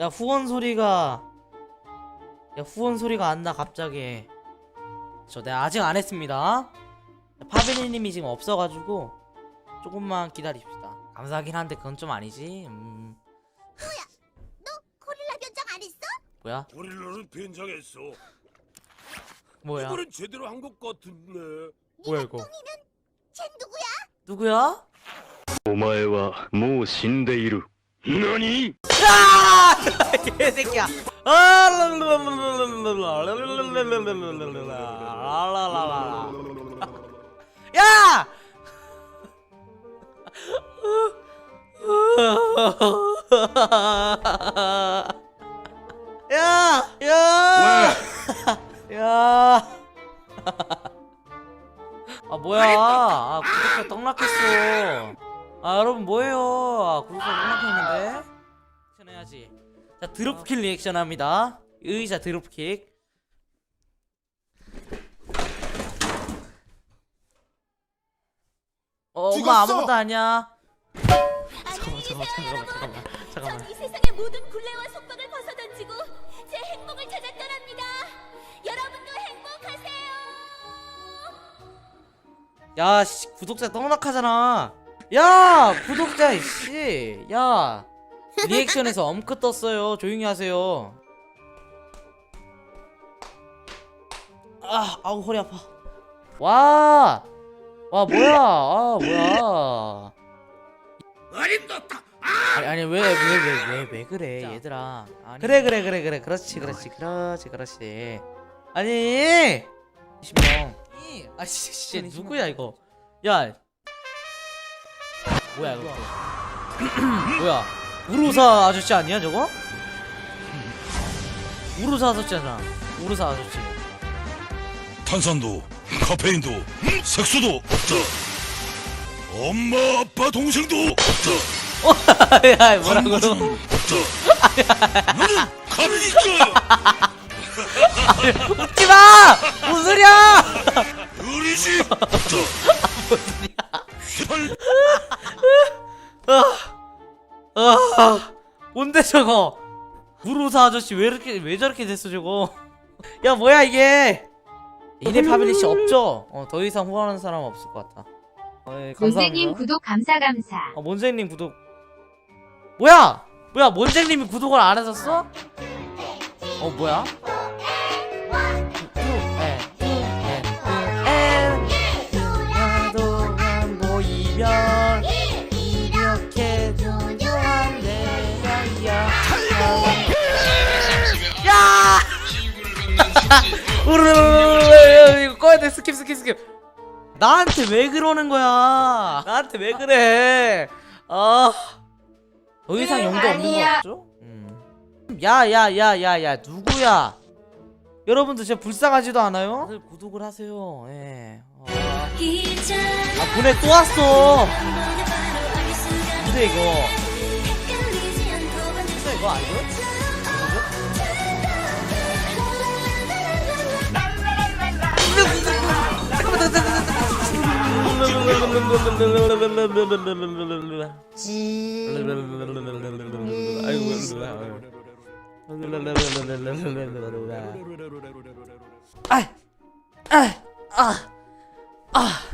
야 후원 소리가 야 후원 소리가 안 나 갑자기 저 내가 아직 안 했습니다 파베리님이 지금 없어가지고 조금만 기다립시다 감사하긴 한데 그건 좀 아니지 음 고릴라 변장 안 했어? 뭐야 고릴라는 변장했어. 뭐야 이번엔 제대로 한 것 같은데. 뭐야 이거 쟨 누구야? 누구야 お前はもう死んでいる。 何 야! 개새끼야. 아! 아 뭐야? 아 구독자 떡락했어. 아 여러분 뭐예요? 아 구독자 떡락했는데? 리액션 해야지. 자 드롭킥 리액션 합니다. 의자 드롭킥. 어, 엄마 죽었어! 아무것도 아니야. 잠깐만 잠깐만. 잠깐만 잠깐만. 전이 세상의 모든 굴레와 속박을 벗어던지고 제 행복을 찾아 떠납니다. 여러분도 행복하세요. 야, 씨, 구독자 떡락하잖아. 야, 구독자, 씨, 야, 리액션에서 엄크 떴어요. 조용히 하세요. 아, 아우 허리 아파. 와, 와 뭐야? 아 뭐야? 어림도다. 아니 아니 왜 왜 왜 왜 왜 그래 얘들아. 그래 그래 그래 그래 그렇지 그렇지 그렇지 그렇지. 아니 심령. 아씨 씨 누구야 이거? 야 뭐야 이거? 뭐야? 우루사 아저씨 아니야 저거? 우루사 아저씨잖아. 우루사 아저씨. 탄산도 카페인도 색소도 없다. 엄마 아빠 동생도 없다. 야 뭐라고? 한국은 없다. 너는 갑니까? 웃지 마! 무슨 소리야? 우리 집 없다. 휘발 아, 뭔데 저거? 우루사 아저씨 왜 이렇게 왜 저렇게 됐어 저거? 야 뭐야 이게? 이네 파밀리 씨 없죠? 어, 더 이상 후원하는 사람 없을 것 같아. 어, 예, 몬생님 감사합니다. 구독 감사 감사. 어, 몬쟁님 구독. 뭐야? 뭐야 몬쟁님이 구독을 안 하셨어? 어 뭐야? 우르르르르 이거 꺼야 돼 스킵 스킵 스킵 나한테 왜 그러는 거야 나한테 왜 그래 아더 이상 용도 없는 거. 같죠? 음. 야야야야야 누구야 여러분들 진짜 불쌍하지도 않아요? 다들 구독을 하세요 예 아, 아 보내 또 왔어 근데 이거 근데 이거 알죠? 아이, 아이, 아, 아, 아.